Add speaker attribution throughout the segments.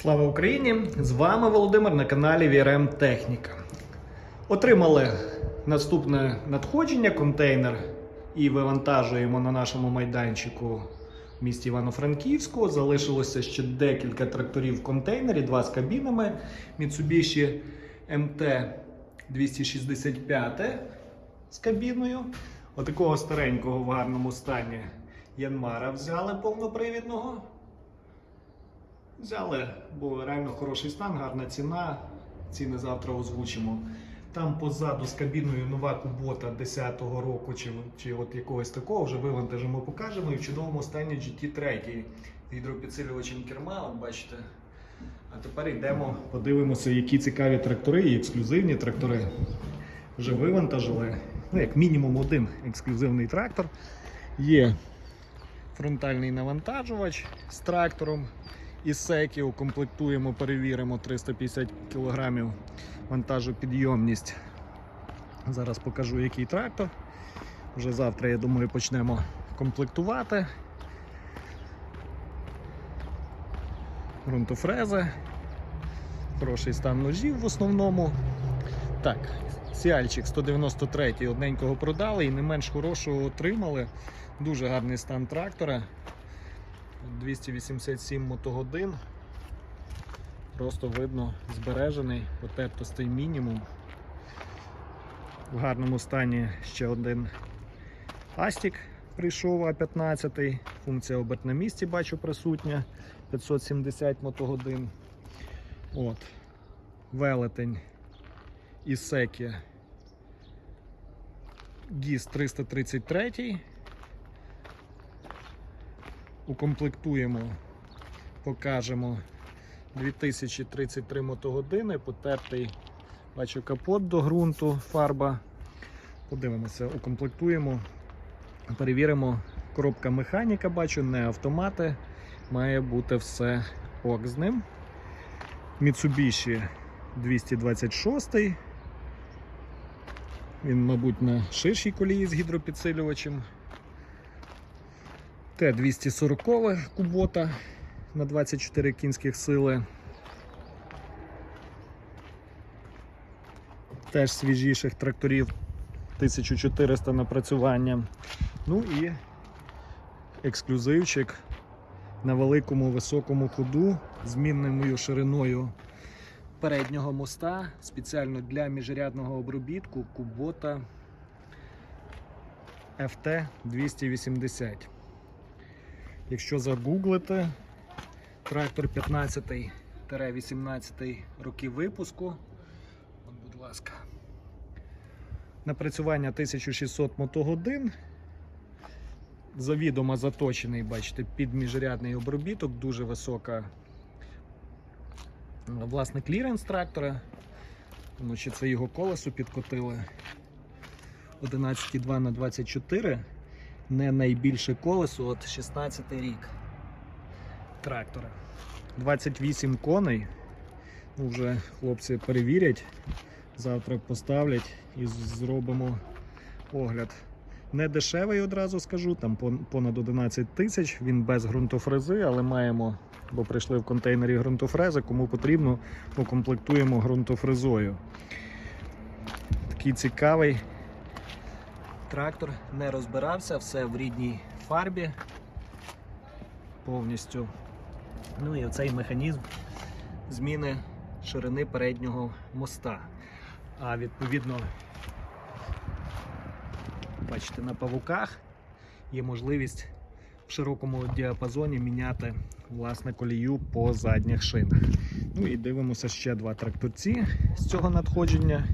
Speaker 1: Слава Україні! З вами Володимир на каналі VRM Техніка. Отримали наступне надходження контейнер і вивантажуємо на нашому майданчику в місті Івано-Франківську. Залишилося ще декілька тракторів в контейнері, два з кабінами. Mitsubishi MT 265 з кабіною. Отакого старенького в гарному стані Янмара взяли повнопривідного. Взяли, бо реально хороший стан, гарна ціна. Ціни завтра озвучимо. Там позаду з кабіною нова кубота 10-го року чи, чи от якогось такого вже вивантажимо, покажемо. І в чудовому стані GT3 гідропідсилювачем керма, от бачите. А тепер йдемо, подивимося, які цікаві трактори і ексклюзивні трактори. Вже вивантажили. Ну, як мінімум один ексклюзивний трактор. Є фронтальний навантажувач з трактором із секі укомплектуємо, перевіримо 350 кг вантажопідйомність. Зараз покажу, який трактор. Вже завтра, я думаю, почнемо комплектувати. Грунтофрези. Хороший стан ножів в основному. Так, Сіальчик 193 одненького продали і не менш хорошого отримали. Дуже гарний стан трактора. 287 мотогодин. Просто видно збережений, потертостий мінімум. В гарному стані ще один Астік прийшов А15. Функція оберт на місці бачу присутня. 570 мотогодин. От. Велетень Ісекі ГІС 333 укомплектуємо, покажемо 2033 мотогодини, потертий, бачу капот до ґрунту, фарба. Подивимося, укомплектуємо, перевіримо. Коробка механіка, бачу, не автомати. Має бути все ок з ним. Mitsubishi 226. Він, мабуть, на ширшій колії з гідропідсилювачем. Т-240 кубота на 24 кінських сили. Теж свіжіших тракторів 1400 напрацювання. Ну і ексклюзивчик на великому високому ходу з мінною шириною переднього моста спеціально для міжрядного обробітку кубота FT 280. Якщо загуглите трактор 15-18 років випуску, от, будь ласка, напрацювання 1600 мотогодин. Завідомо заточений, бачите, під міжрядний обробіток, дуже висока власне кліренс трактора. Тому що це його колесо підкотили 11,2 на 24 не найбільше колесо, от 16 рік трактора. 28 коней. Ну, Вже хлопці перевірять, завтра поставлять і зробимо огляд. Не дешевий одразу скажу, там понад 11 тисяч, він без ґрунтофрези, але маємо, бо прийшли в контейнері ґрунтофрези, кому потрібно, укомплектуємо ґрунтофрезою. Такий цікавий трактор не розбирався, все в рідній фарбі повністю. Ну і оцей механізм зміни ширини переднього моста. А відповідно, бачите, на павуках є можливість в широкому діапазоні міняти власне колію по задніх шинах. Ну і дивимося ще два тракторці з цього надходження.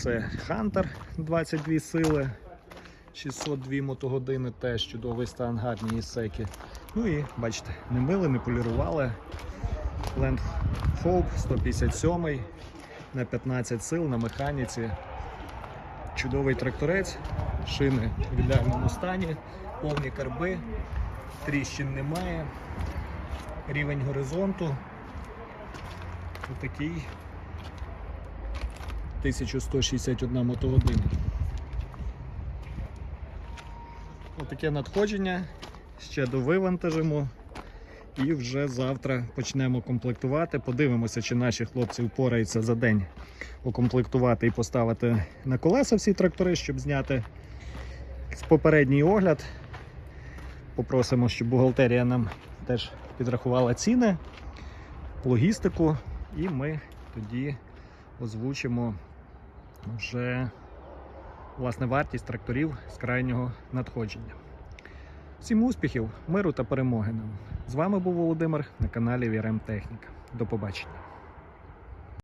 Speaker 1: Це Hunter 22 сили, 602 мотогодини, теж чудовий стан, гарні ісеки. Ну і бачите, не мили, не полірували. Land Hope 157 на 15 сил на механіці. Чудовий тракторець, шини в ідеальному стані, повні карби, тріщин немає, рівень горизонту. Отакий 1161 мотогодина. Отаке надходження. Ще довивантажимо І вже завтра почнемо комплектувати. Подивимося, чи наші хлопці впораються за день укомплектувати і поставити на колеса всі трактори, щоб зняти попередній огляд. Попросимо, щоб бухгалтерія нам теж підрахувала ціни, логістику, і ми тоді озвучимо вже власне вартість тракторів з крайнього надходження. Всім успіхів, миру та перемоги нам! З вами був Володимир на каналі VRM Техніка. До побачення.